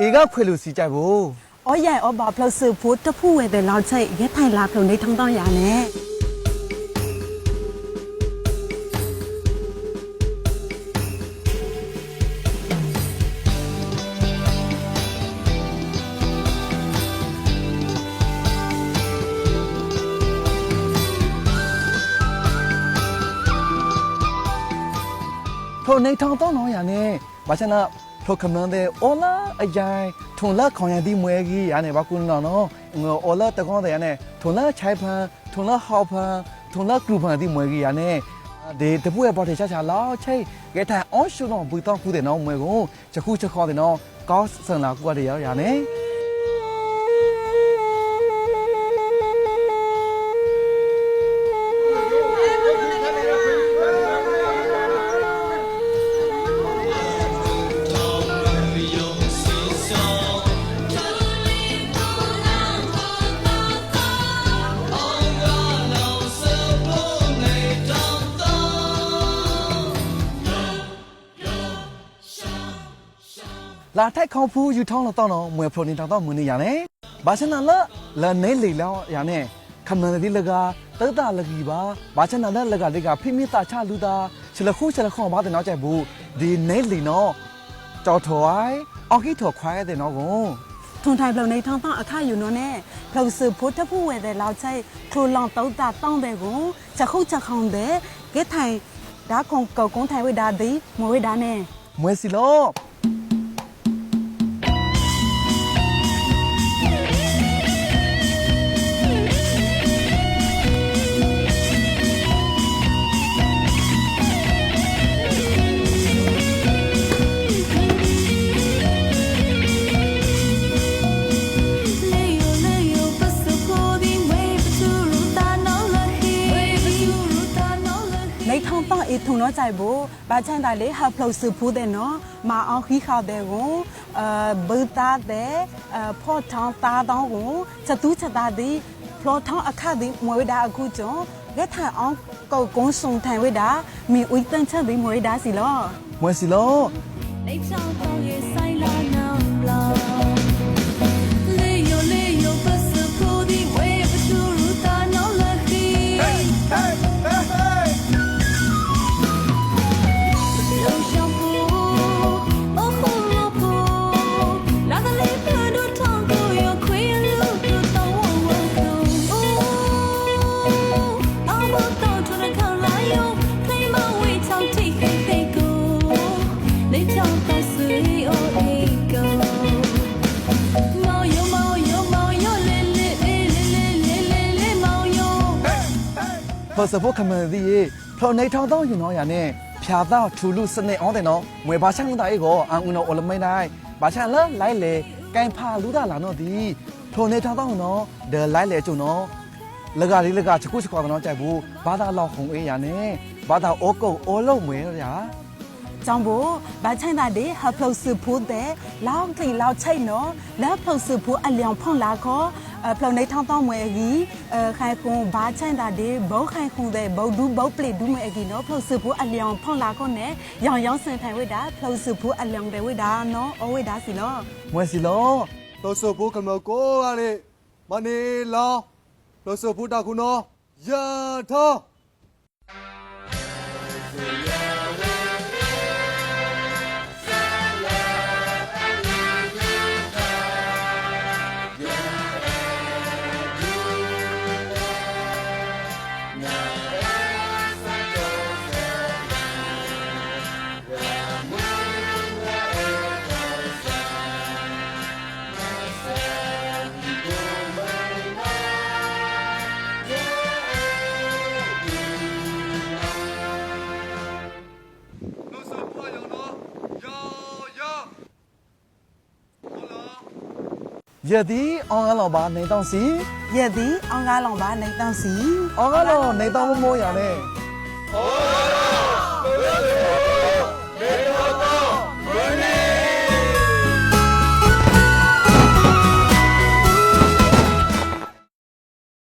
အေကခွေလူစီကြိုက်ဘူးအော်ရအော်ဘာဖလဆူဖို့တဖူဝဲတဲ့လောက်ချိတ်ရဲထိုင်လာဖလုံနေထောင်းတောင်းရနဲ့ဖလုံနေထောင်းတောင်းတော့ရနဲ့ဘာချနာ ထိုကမန်တဲ့အော်လာအကြိုင်ထုံလာခေါင်ရသည်မွဲကြီးရနဲ့ဘာကုနော်နော်ငေအော်လာတကောတဲ့ရနဲ့ထုံလာချိုင်ဖန်ထုံလာဟောက်ဖန်ထုံလာကလူဖန်သည်မွဲကြီးရနဲ့ဒီတပွေပေါ်တဲ့ချာချာလောက်ချိတ်ကဲထိုင်အော်ရှုနော်ဘူတော့ခုတဲ့နော်မွဲကိုချက်ခုချက်ခေါ်တဲ့နော်ကောင်းစံလာကူရတယ်ရနဲ့ လာထက်ခေါဖူးယူထောင်းလောက်တော့မွေဖရိုနီတောင်တော့မွေနေရနဲ့ဘာချနာလလနေလီလောက်ရနဲ့ခမန်တိလကတတလကီပါဘာချနာလလကတိကဖိမိတာချလူတာချလခုချလခေါဘာတဲ့နောက်ကျဘူးဒီနေလီနော်ကြော်ထွိုင်းအော်ကီထော်ခွာရတဲ့နော်ကုန်ထွန်ထိုင်ပလုံနေထောင်းတော့အခါယူနော်နဲ့ပလုံစုဖို့တဖူဝဲတဲ့လောက်ချိုက်ခလိုလောင်တောက်တာတောင်းပဲကုန်ချက်ခုချက်ခေါင်တဲ့ကဲထိုင်ဒါခုံကောက်ကုန်းထိုင်ဝဲဒါဒီမွေဝဲဒါနဲ့မွေစီလို့ နော်ใจဘူးဘာချန်တာလေဟာဖလို့စုဖူးတဲ့နော်မာအောင်ခီခါတဲ့ကိုအဘတာတဲ့ဖော့ထောင်းသားတောင်းကိုချက်သူချက်သားဒီဖလို့ထောင်းအခါဒီမွေဒါအခုကျော်လက်ထအောင်ကောက်ကုန်းစုံထိုင်ဝိဒါမီဦးတန်ချက်ဒီမွေဒါစီလောမွေစီလောနေချောင်းပေါင်းရဲ့ဆိုင်လာ စဖို့ခမန်ဒီရေဖလော်နေထောင်းတော့ယူနော်ရနဲ့ဖြာတော့ထူလူစနေအောင်တဲ့နော်မွေဘာချန်တာအေကိုအန်ဦးနော်အလမိန်တိုင်းဘာချန်လလိုက်လေကန်ဖာလူတာလာနော်ဒီဖလော်နေထောင်းတော့နော်ဒယ်လိုက်လေကျုံနော်လကလေးလကချခုချခေါ်တော့ကြိုက်ဘူးဘာသာလောက်ခုံအေးရနဲ့ဘာသာအိုကုတ်အိုလုံးမွေရ ကြောင့်ဘောဘာချိုင်တာဒီဟဖလို့စုဖို့တဲ့လောက်တိလောက်ချိတ်နော်လက်ဖလို့စုဖို့အလျောင်ဖွန်လာခေါ်အဖလို့နေထောင်းတောင်းမွေကြီးအခိုင်ကွန်ဘာချိုင်တာဒီဘောခိုင်ခုတဲ့ဘောဒူဘောပလီဒူမွေကြီးနော်ဖလို့စုဖို့အလျောင်ဖွန်လာခေါ်နဲ့ရောင်ရောင်စင်ထိုင်ဝိတာဖလို့စုဖို့အလျောင်တဲ့ဝိတာနော်အဝိတာစီလောမွေစီလောလောစဘူးကမကိုရလေမနေလောလောစဘူးတခုနောယာထော ယဒီအောင်ကလောဘာနေတော့စီရသည်အောင်ကားလောင်ပါနေတောင်းစီအောင်ကလောနေတော့မမိုးရနဲ့နေတော်